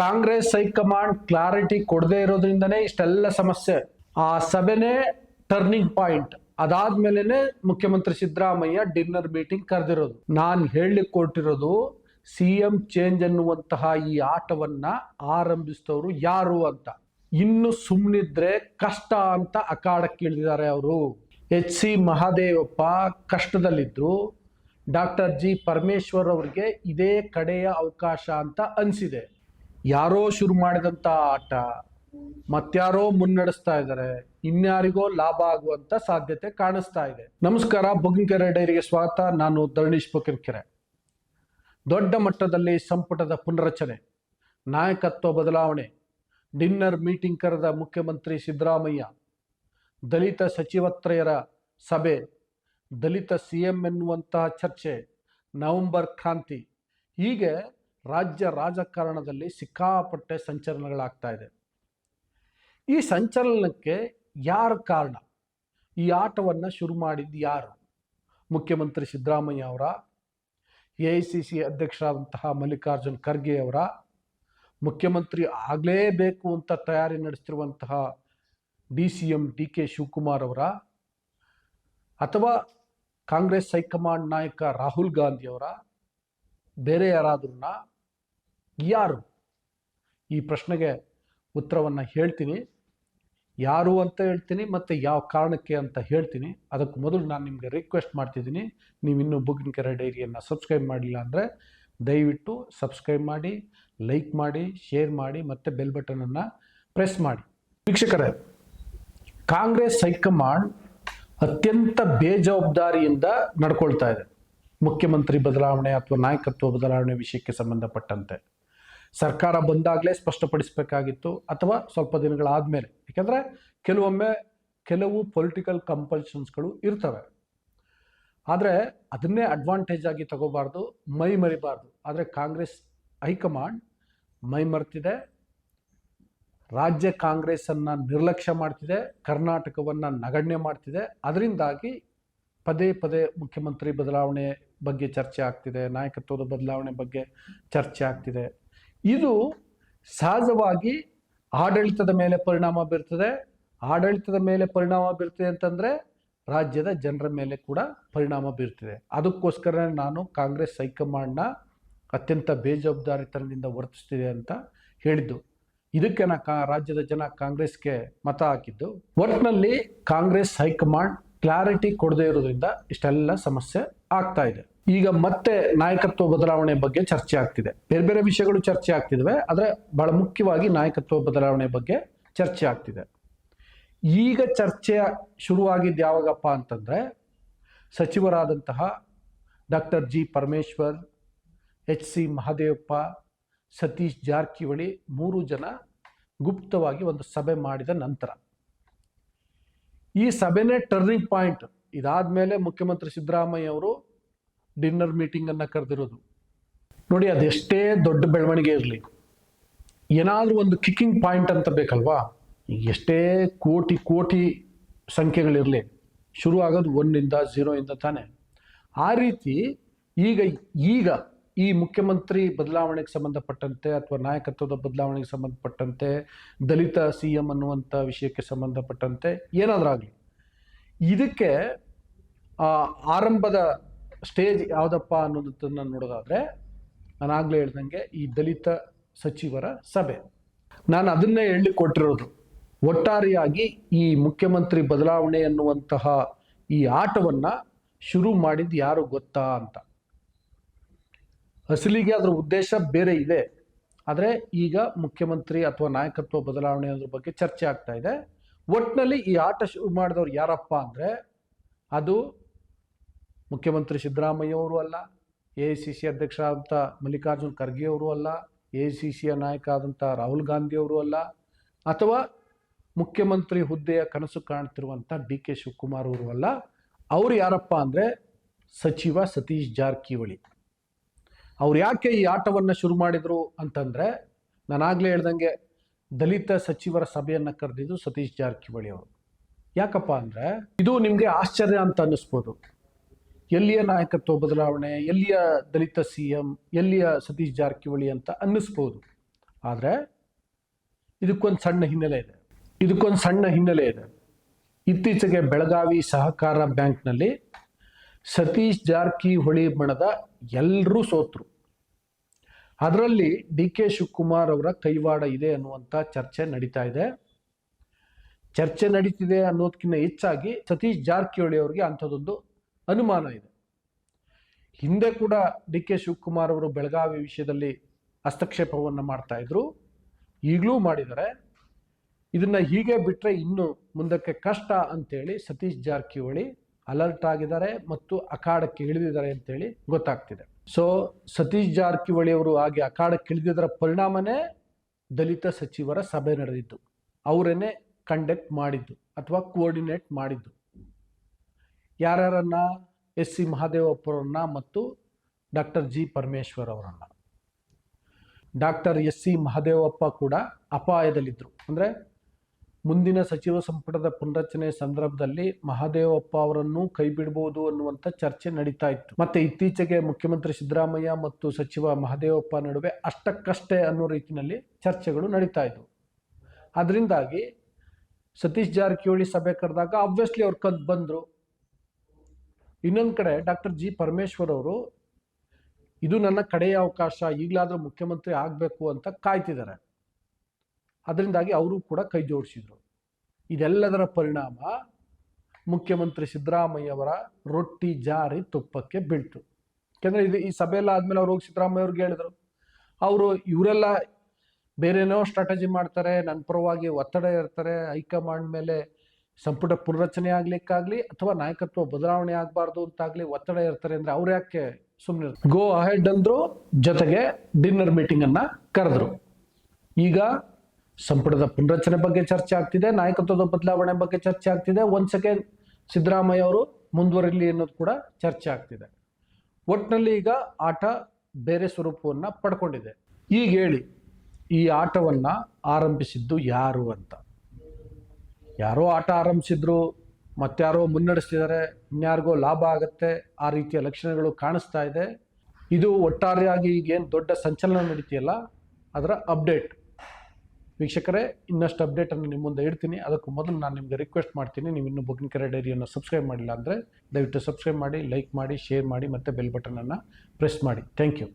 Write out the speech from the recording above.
Congress high command clarity ಕೊಡದೇ ಇರೋದ್ರಿಂದನೇ ಇಷ್ಟೆಲ್ಲ ಸಮಸ್ಯೆ. ಆ ಸಭೆನೇ ಟರ್ನಿಂಗ್ ಪಾಯಿಂಟ್ ಅದಾದ್ಮೇಲೆನೆ ಮುಖ್ಯಮಂತ್ರಿ ಸಿದ್ದರಾಮಯ್ಯ ಡಿನ್ನರ್ ಮೀಟಿಂಗ್ ಕರೆದಿರೋದು. ನಾನು ಹೇಳಲಿಕ್ಕೆ ಕೊಟ್ಟಿರೋದು ಸಿ ಎಂ ಚೇಂಜ್ ಅನ್ನುವಂತಹ ಈ ಆಟವನ್ನ ಆರಂಭಿಸಿದವರು ಯಾರು ಅಂತ. ಇನ್ನು ಸುಮ್ಮನಿದ್ರೆ ಕಷ್ಟ ಅಂತ ಅಖಾಡಕ್ಕೆ ಇಳಿದಿದ್ದಾರೆ ಅವರು. ಎಚ್ ಸಿ ಮಹಾದೇವಪ್ಪ ಕಷ್ಟದಲ್ಲಿದ್ದರು ಡಾಕ್ಟರ್ ಜಿ ಪರಮೇಶ್ವರ್ ಅವರಿಗೆ ಇದೇ ಕಡೆಯ ಅವಕಾಶ ಅಂತ ಅನಿಸಿದೆ. ಯಾರೋ ಶುರು ಮಾಡಿದಂಥ ಆಟ, ಮತ್ಯಾರೋ ಮುನ್ನಡೆಸ್ತಾ ಇದ್ದಾರೆ, ಇನ್ಯಾರಿಗೋ ಲಾಭ ಆಗುವಂತ ಸಾಧ್ಯತೆ ಕಾಣಿಸ್ತಾ ಇದೆ. ನಮಸ್ಕಾರ, ಬೊಗ್ಗಿನಕೆರೆ ಡೈರಿಗೆ ಸ್ವಾಗತ. ನಾನು ಧರಣೀಶ್ ಕೆರೆ ದೊಡ್ಡ ಮಟ್ಟದಲ್ಲಿ ಸಂಪುಟದ ಪುನರಚನೆ ನಾಯಕತ್ವ ಬದಲಾವಣೆ, ಡಿನ್ನರ್ ಮೀಟಿಂಗ್ ಕರೆದ ಮುಖ್ಯಮಂತ್ರಿ ಸಿದ್ದರಾಮಯ್ಯ, ದಲಿತ ಸಚಿವತ್ರಯರ ಸಭೆ, ದಲಿತ ಸಿ ಎಂ ಎನ್ನುವಂತಹ ಚರ್ಚೆ, ನವೆಂಬರ್ ಕ್ರಾಂತಿ. ಹೀಗೆ ರಾಜ್ಯ ರಾಜಕಾರಣದಲ್ಲಿ ಸಿಕ್ಕಾಪಟ್ಟೆ ಸಂಚಲನಗಳಾಗ್ತಾ ಇದೆ. ಈ ಸಂಚಲನಕ್ಕೆ ಯಾರ ಕಾರಣ? ಈ ಆಟವನ್ನು ಶುರು ಮಾಡಿದ್ದು ಯಾರು? ಮುಖ್ಯಮಂತ್ರಿ ಸಿದ್ದರಾಮಯ್ಯ ಅವರ, ಎ ಐ ಸಿ ಸಿ ಅಧ್ಯಕ್ಷರಾದಂತಹ ಮಲ್ಲಿಕಾರ್ಜುನ್ ಖರ್ಗೆ ಅವರ, ಮುಖ್ಯಮಂತ್ರಿ ಆಗಲೇಬೇಕು ಅಂತ ತಯಾರಿ ನಡೆಸ್ತಿರುವಂತಹ D C M D K Shivakumar ಅವರ, ಅಥವಾ ಕಾಂಗ್ರೆಸ್ ಹೈಕಮಾಂಡ್ ನಾಯಕ ರಾಹುಲ್ ಗಾಂಧಿಯವರ ಬೇರೆ ಯಾರಾದ್ರನ್ನ ಯಾರು? ಈ ಪ್ರಶ್ನೆಗೆ ಉತ್ತರವನ್ನು ಹೇಳ್ತೀನಿ. ಯಾರು ಅಂತ ಹೇಳ್ತೀನಿ ಮತ್ತು ಯಾವ ಕಾರಣಕ್ಕೆ ಅಂತ ಹೇಳ್ತೀನಿ. ಅದಕ್ಕೆ ಮೊದಲು ನಾನು ನಿಮಗೆ ರಿಕ್ವೆಸ್ಟ್ ಮಾಡ್ತಿದ್ದೀನಿ. ನೀವು ಇನ್ನೂ ಬುಗ್ಗಿನಕೆರೆ ಡೈರಿಯನ್ನು ಸಬ್ಸ್ಕ್ರೈಬ್ ಮಾಡಿಲ್ಲ ಅಂದರೆ ದಯವಿಟ್ಟು ಸಬ್ಸ್ಕ್ರೈಬ್ ಮಾಡಿ ಲೈಕ್ ಮಾಡಿ ಶೇರ್ ಮಾಡಿ, ಮತ್ತು ಬೆಲ್ ಬಟನನ್ನು ಪ್ರೆಸ್ ಮಾಡಿ. ವೀಕ್ಷಕರೇ, ಕಾಂಗ್ರೆಸ್ ಹೈಕಮಾಂಡ್ ಅತ್ಯಂತ ಬೇಜವಾಬ್ದಾರಿಯಿಂದ ನಡ್ಕೊಳ್ತಾ ಇದೆ. ಮುಖ್ಯಮಂತ್ರಿ ಬದಲಾವಣೆ ಅಥವಾ ನಾಯಕತ್ವ ಬದಲಾವಣೆ ವಿಷಯಕ್ಕೆ ಸಂಬಂಧಪಟ್ಟಂತೆ. ಸರ್ಕಾರ ಬಂದಾಗಲೇ ಸ್ಪಷ್ಟಪಡಿಸಬೇಕಾಗಿತ್ತು ಅಥವಾ ಸ್ವಲ್ಪ ದಿನಗಳಾದಮೇಲೆ. ಯಾಕೆಂದರೆ ಕೆಲವೊಮ್ಮೆ ಕೆಲವು ಪೊಲಿಟಿಕಲ್ ಕಂಪಲ್ಷನ್ಸ್ಗಳು ಇರ್ತವೆ. ಆದರೆ ಅದನ್ನೇ ಅಡ್ವಾಂಟೇಜ್ ಆಗಿ ತಗೋಬಾರ್ದು, ಮೈ ಮರಿಬಾರ್ದು. ಆದರೆ ಕಾಂಗ್ರೆಸ್ ಹೈಕಮಾಂಡ್ ಮೈ ಮರ್ತಿದೆ. ರಾಜ್ಯ ಕಾಂಗ್ರೆಸ್ಸನ್ನು ನಿರ್ಲಕ್ಷ್ಯ ಮಾಡ್ತಿದೆ, ಕರ್ನಾಟಕವನ್ನು ನಗಣ್ಯ ಮಾಡ್ತಿದೆ. ಅದರಿಂದಾಗಿ ಪದೇ ಪದೇ ಮುಖ್ಯಮಂತ್ರಿ ಬದಲಾವಣೆ ಬಗ್ಗೆ ಚರ್ಚೆ ಆಗ್ತಿದೆ, ನಾಯಕತ್ವದ ಬದಲಾವಣೆ ಬಗ್ಗೆ ಚರ್ಚೆ ಆಗ್ತಿದೆ. ಇದು ಸಹಜವಾಗಿ ಆಡಳಿತದ ಮೇಲೆ ಪರಿಣಾಮ ಬೀರ್ತದೆ. ಆಡಳಿತದ ಮೇಲೆ ಪರಿಣಾಮ ಬೀರ್ತದೆ ಅಂತಂದರೆ ರಾಜ್ಯದ ಜನರ ಮೇಲೆ ಕೂಡ ಪರಿಣಾಮ ಬೀರ್ತಿದೆ. ಅದಕ್ಕೋಸ್ಕರ ನಾನು ಕಾಂಗ್ರೆಸ್ ಹೈಕಮಾಂಡ್ನ ಅತ್ಯಂತ ಬೇಜವಾಬ್ದಾರಿತನದಿಂದ ವರ್ತಿಸ್ತಿದೆ ಅಂತ ಹೇಳಿದ್ದು. ಇದಕ್ಕೆ ನಾ ಕಾ, ರಾಜ್ಯದ ಜನ ಕಾಂಗ್ರೆಸ್ಗೆ ಮತ ಹಾಕಿದ್ದು. ಒಟ್ಟಿನಲ್ಲಿ ಕಾಂಗ್ರೆಸ್ ಹೈಕಮಾಂಡ್ ಕ್ಲಾರಿಟಿ ಕೊಡದೇ ಇರೋದ್ರಿಂದ ಇಷ್ಟೆಲ್ಲ ಸಮಸ್ಯೆ ಆಗ್ತಾ ಇದೆ. ಈಗ ಮತ್ತೆ ನಾಯಕತ್ವ ಬದಲಾವಣೆ ಬಗ್ಗೆ ಚರ್ಚೆ ಆಗ್ತಿದೆ. ಬೇರೆ ಬೇರೆ ವಿಷಯಗಳು ಚರ್ಚೆ ಆಗ್ತಿದ್ವೆ, ಆದರೆ ಬಹಳ ಮುಖ್ಯವಾಗಿ ನಾಯಕತ್ವ ಬದಲಾವಣೆ ಬಗ್ಗೆ ಚರ್ಚೆ ಆಗ್ತಿದೆ. ಈಗ ಚರ್ಚೆ ಶುರುವಾಗಿದ್ದು ಯಾವಾಗಪ್ಪ ಅಂತಂದರೆ ಸಚಿವರಾದಂತಹ doctor G Parameshwar, H C Mahadevappa, Satish Jarkiholi ಮೂರು ಜನ ಗುಪ್ತವಾಗಿ ಒಂದು ಸಭೆ ಮಾಡಿದ ನಂತರ. ಈ ಸಭೆನೇ ಟರ್ನಿಂಗ್ ಪಾಯಿಂಟ್ ಇದಾದ ಮೇಲೆ ಮುಖ್ಯಮಂತ್ರಿ ಸಿದ್ದರಾಮಯ್ಯ ಅವರು ಡಿನ್ನರ್ ಮೀಟಿಂಗನ್ನು ಕರೆದಿರೋದು. ನೋಡಿ, ಅದೆಷ್ಟೇ ದೊಡ್ಡ ಬೆಳವಣಿಗೆ ಇರಲಿ, ಏನಾದರೂ ಒಂದು ಕಿಕ್ಕಿಂಗ್ ಪಾಯಿಂಟ್ ಅಂತ ಬೇಕಲ್ವಾ? ಎಷ್ಟೇ ಕೋಟಿ ಕೋಟಿ ಸಂಖ್ಯೆಗಳಿರಲಿ ಶುರು ಆಗೋದು ಒಂದಿಂದ ಝೀರೋಯಿಂದ ತಾನೆ. ಆ ರೀತಿ ಈಗ ಈಗ ಈ ಮುಖ್ಯಮಂತ್ರಿ ಬದಲಾವಣೆಗೆ ಸಂಬಂಧಪಟ್ಟಂತೆ ಅಥವಾ ನಾಯಕತ್ವದ ಬದಲಾವಣೆಗೆ ಸಂಬಂಧಪಟ್ಟಂತೆ ದಲಿತ ಸಿ ಎಂ ಅನ್ನುವಂಥ ವಿಷಯಕ್ಕೆ ಸಂಬಂಧಪಟ್ಟಂತೆ ಏನಾದರೂ ಇದಕ್ಕೆ ಆ, ಆರಂಭದ ಸ್ಟೇಜ್ ಯಾವುದಪ್ಪ ಅನ್ನೋದನ್ನು ನೋಡೋದಾದರೆ ನಾನು ಆಗಲೇ ಹೇಳ್ದಂಗೆ ಈ ದಲಿತ ಸಚಿವರ ಸಭೆ. ನಾನು ಅದನ್ನೇ ಹೇಳಿ ಕೊಟ್ಟಿರೋದು. ಒಟ್ಟಾರೆಯಾಗಿ ಈ ಮುಖ್ಯಮಂತ್ರಿ ಬದಲಾವಣೆ ಅನ್ನುವಂತಹ ಈ ಆಟವನ್ನು ಶುರು ಮಾಡಿದ್ದು ಯಾರು ಗೊತ್ತಾ ಅಂತ. ಅಸಲಿಗೆ ಅದರ ಉದ್ದೇಶ ಬೇರೆ ಇದೆ. ಆದರೆ ಈಗ ಮುಖ್ಯಮಂತ್ರಿ ಅಥವಾ ನಾಯಕತ್ವ ಬದಲಾವಣೆ ಅನ್ನೋದ್ರ ಬಗ್ಗೆ ಚರ್ಚೆ ಆಗ್ತಾ ಇದೆ. ಒಟ್ಟಿನಲ್ಲಿ ಈ ಆಟ ಶುರು ಮಾಡಿದವ್ರು ಯಾರಪ್ಪ ಅಂದರೆ ಅದು ಮುಖ್ಯಮಂತ್ರಿ ಸಿದ್ದರಾಮಯ್ಯ ಅವರು ಅಲ್ಲ ಎ ಐ ಸಿ ಸಿ ಅಧ್ಯಕ್ಷರಾದಂಥ ಮಲ್ಲಿಕಾರ್ಜುನ್ ಖರ್ಗೆ ಅವರು ಅಲ್ಲ ಎ ಐ ಸಿ ಸಿಯ ನಾಯಕ ಆದಂಥ ರಾಹುಲ್ ಗಾಂಧಿ ಅವರು ಅಲ್ಲ, ಅಥವಾ ಮುಖ್ಯಮಂತ್ರಿ ಹುದ್ದೆಯ ಕನಸು ಕಾಣ್ತಿರುವಂಥ ಡಿ ಕೆ ಶಿವಕುಮಾರ್ ಅವರು ಅಲ್ಲ, ಅವರು ಯಾರಪ್ಪ ಅಂದರೆ ಸಚಿವ ಸತೀಶ್ ಜಾರಕಿಹೊಳಿ. ಅವ್ರು ಯಾಕೆ ಈ ಆಟವನ್ನು ಶುರು ಮಾಡಿದರು ಅಂತಂದರೆ ನಾನಾಗಲೇ ಹೇಳ್ದಂಗೆ ದಲಿತ ಸಚಿವರ ಸಭೆಯನ್ನು ಕರೆದಿದ್ದು ಸತೀಶ್ ಜಾರಕಿಹೊಳಿ ಅವರು. ಯಾಕಪ್ಪ ಅಂದರೆ, ಇದು ನಿಮಗೆ ಆಶ್ಚರ್ಯ ಅಂತ ಅನ್ನಿಸ್ಬೋದು. ಎಲ್ಲಿಯ ನಾಯಕತ್ವ ಬದಲಾವಣೆ, ಎಲ್ಲಿಯ ದಲಿತ ಸಿ ಎಂ ಎಲ್ಲಿಯ ಸತೀಶ್ ಜಾರಕಿಹೊಳಿ ಅಂತ ಅನ್ನಿಸ್ಬೋದು. ಆದರೆ, ಇದಕ್ಕೊಂದು ಸಣ್ಣ ಹಿನ್ನೆಲೆ ಇದೆ. ಇದಕ್ಕೊಂದು ಸಣ್ಣ ಹಿನ್ನೆಲೆ ಇದೆ. ಇತ್ತೀಚೆಗೆ ಬೆಳಗಾವಿ ಸಹಕಾರ ಬ್ಯಾಂಕ್ನಲ್ಲಿ ಸತೀಶ್ ಜಾರಕಿಹೊಳಿ ಬಣದ ಎಲ್ಲರೂ ಸೋತರು. ಅದರಲ್ಲಿ ಡಿ ಕೆ ಶಿವಕುಮಾರ್ ಅವರ ಕೈವಾಡ ಇದೆ ಅನ್ನುವಂಥ ಚರ್ಚೆ ನಡೀತಾ ಇದೆ. ಚರ್ಚೆ ನಡೀತಿದೆ ಅನ್ನೋದಕ್ಕಿಂತ ಹೆಚ್ಚಾಗಿ ಸತೀಶ್ ಜಾರಕಿಹೊಳಿ ಅವರಿಗೆ ಅಂಥದ್ದೊಂದು ಅನುಮಾನ ಇದೆ. ಹಿಂದೆ ಕೂಡ ಡಿ ಕೆ ಶಿವಕುಮಾರ್ ಅವರು ಬೆಳಗಾವಿ ವಿಷಯದಲ್ಲಿ ಹಸ್ತಕ್ಷೇಪವನ್ನು ಮಾಡ್ತಾ ಇದ್ರು. ಈಗಲೂ ಮಾಡಿದ್ದಾರೆ. ಇದನ್ನ ಹೀಗೆ ಬಿಟ್ಟರೆ ಇನ್ನು ಮುಂದಕ್ಕೆ ಕಷ್ಟ ಅಂತೇಳಿ ಸತೀಶ್ ಜಾರಕಿಹೊಳಿ ಅಲರ್ಟ್ ಆಗಿದ್ದಾರೆ ಮತ್ತು ಅಖಾಡಕ್ಕೆ ಇಳಿದಿದ್ದಾರೆ ಅಂತೇಳಿ ಗೊತ್ತಾಗ್ತಿದೆ. ಸೊ ಸತೀಶ್ ಜಾರಕಿಹೊಳಿ ಅವರು ಹಾಗೆ ಅಖಾಡಕ್ಕೆ ಇಳಿದಿದ್ದರ ಪರಿಣಾಮನೇ ದಲಿತ ಸಚಿವರ ಸಭೆ ನಡೆದಿದ್ದು ಅವರೇನೆ ಕಂಡಕ್ಟ್ ಮಾಡಿದ್ದು ಅಥವಾ ಕೋಆರ್ಡಿನೇಟ್ ಮಾಡಿದ್ದು. ಯಾರ್ಯಾರನ್ನ? ಎಸ್ ಸಿ ಮಹಾದೇವಪ್ಪರನ್ನ ಮತ್ತು ಡಾಕ್ಟರ್ ಜಿ ಪರಮೇಶ್ವರ್ ಅವರನ್ನ. ಡಾಕ್ಟರ್ ಎಸ್ ಸಿ ಮಹಾದೇವಪ್ಪ ಕೂಡ ಅಪಾಯದಲ್ಲಿದ್ದರು ಅಂದರೆ ಮುಂದಿನ ಸಚಿವ ಸಂಪುಟದ ಪುನರಚನೆ ಸಂದರ್ಭದಲ್ಲಿ ಮಹದೇವಪ್ಪ ಅವರನ್ನು ಕೈ ಬಿಡಬಹುದು ಅನ್ನುವಂಥ ಚರ್ಚೆ ನಡೀತಾ ಇತ್ತು. ಮತ್ತೆ ಇತ್ತೀಚೆಗೆ ಮುಖ್ಯಮಂತ್ರಿ ಸಿದ್ದರಾಮಯ್ಯ ಮತ್ತು ಸಚಿವ ಮಹದೇವಪ್ಪ ನಡುವೆ ಅಷ್ಟಕ್ಕಷ್ಟೇ ಅನ್ನೋ ರೀತಿಯಲ್ಲಿ ಚರ್ಚೆಗಳು ನಡೀತಾ ಇದ್ವು. ಅದರಿಂದಾಗಿ ಸತೀಶ್ ಜಾರಕಿಹೊಳಿ ಸಭೆ ಕರೆದಾಗ ಆಬ್ವಿಯಸ್ಲಿ ಅವ್ರು ಕದ್ ಬಂದರು. ಇನ್ನೊಂದು ಕಡೆ ಡಾಕ್ಟರ್ ಜಿ ಪರಮೇಶ್ವರ್ ಅವರು, ಇದು ನನ್ನ ಕಡೆಯ ಅವಕಾಶ, ಈಗಲಾದರೂ ಮುಖ್ಯಮಂತ್ರಿ ಆಗಬೇಕು ಅಂತ ಕಾಯ್ತಿದ್ದಾರೆ. ಅದರಿಂದಾಗಿ ಅವರು ಕೂಡ ಕೈ ಜೋಡಿಸಿದ್ರು. ಇದೆಲ್ಲದರ ಪರಿಣಾಮ ಮುಖ್ಯಮಂತ್ರಿ ಸಿದ್ದರಾಮಯ್ಯವರ ರೊಟ್ಟಿ ಜಾರಿ ತುಪ್ಪಕ್ಕೆ ಬೀಳ್ತು. ಯಾಕೆಂದರೆ ಇದು ಈ ಸಭೆಯೆಲ್ಲ ಆದಮೇಲೆ ಅವ್ರು ಹೋಗಿ ಸಿದ್ದರಾಮಯ್ಯ ಅವ್ರಿಗೆ ಹೇಳಿದ್ರು. ಅವರು ಇವರೆಲ್ಲ ಬೇರೆನೋ ಸ್ಟ್ರಾಟಜಿ ಮಾಡ್ತಾರೆ ನನ್ನ ಪರವಾಗಿ ಒತ್ತಡ ಇರ್ತಾರೆ ಹೈಕಮಾಂಡ್ ಮೇಲೆ ಸಂಪುಟ ಪುನರಚನೆ ಆಗ್ಲಿಕ್ಕಾಗ್ಲಿ ಅಥವಾ ನಾಯಕತ್ವ ಬದಲಾವಣೆ ಆಗಬಾರ್ದು ಅಂತಾಗ್ಲಿ ಒತ್ತಡ ಇರ್ತಾರೆ ಅಂದ್ರೆ ಅವ್ರು ಯಾಕೆ ಸುಮ್ಮನೆ ಗೋ ಅಹೆಡ್ ಅಂದ್ರು ಜೊತೆಗೆ ಡಿನ್ನರ್ ಮೀಟಿಂಗ್ ಅನ್ನ ಕರೆದ್ರು. ಈಗ ಸಂಪುಟದ ಪುನರಚನೆ ಬಗ್ಗೆ ಚರ್ಚೆ ಆಗ್ತಿದೆ, ನಾಯಕತ್ವದ ಬದಲಾವಣೆ ಬಗ್ಗೆ ಚರ್ಚೆ ಆಗ್ತಿದೆ. ಒಂದ್ ಸೆಕೆಂಡ್ ಸಿದ್ದರಾಮಯ್ಯ ಅವರು ಮುಂದುವರಿಲಿ ಅನ್ನೋದು ಕೂಡ ಚರ್ಚೆ ಆಗ್ತಿದೆ. ಒಟ್ಟಿನಲ್ಲಿ ಈಗ ಆಟ ಬೇರೆ ಸ್ವರೂಪವನ್ನ ಪಡ್ಕೊಂಡಿದೆ. ಈಗ ಹೇಳಿ, ಈ ಆಟವನ್ನ ಆರಂಭಿಸಿದ್ದು ಯಾರು ಅಂತ? ಯಾರೋ ಆಟ ಆರಂಭಿಸಿದ್ರು, ಮತ್ತಾರೋ ಮುನ್ನಡೆಸ್ತಿದ್ದಾರೆ, ಇನ್ಯಾರಿಗೋ ಲಾಭ ಆಗುತ್ತೆ, ಆ ರೀತಿಯ ಲಕ್ಷಣಗಳು ಕಾಣಿಸ್ತಾ ಇದೆ. ಇದು ಒಟ್ಟಾರೆಯಾಗಿ ಈಗೇನು ದೊಡ್ಡ ಸಂಚಲನ ನಡೀತಿಯಲ್ಲ, ಅದರ ಅಪ್ಡೇಟ್. ವೀಕ್ಷಕರೇ, ಇನ್ನಷ್ಟು ಅಪ್ಡೇಟನ್ನು ನಿಮ್ಮ ಮುಂದೆ ಇಡ್ತೀನಿ. ಅದಕ್ಕೂ ಮೊದಲು ನಾನು ನಿಮಗೆ ರಿಕ್ವೆಸ್ಟ್ ಮಾಡ್ತೀನಿ, ನೀವು ಇನ್ನೂ ಬೊಗ್ಗಿನಕೆರೆ ಡೈರಿಯನ್ನು ಸಬ್ಸ್ಕ್ರೈಬ್ ಮಾಡಿಲ್ಲ ಅಂದರೆ ದಯವಿಟ್ಟು ಸಬ್ಸ್ಕ್ರೈಬ್ ಮಾಡಿ, ಲೈಕ್ ಮಾಡಿ, ಶೇರ್ ಮಾಡಿ ಮತ್ತು ಬೆಲ್ ಬಟನನ್ನು ಪ್ರೆಸ್ ಮಾಡಿ. Thank you.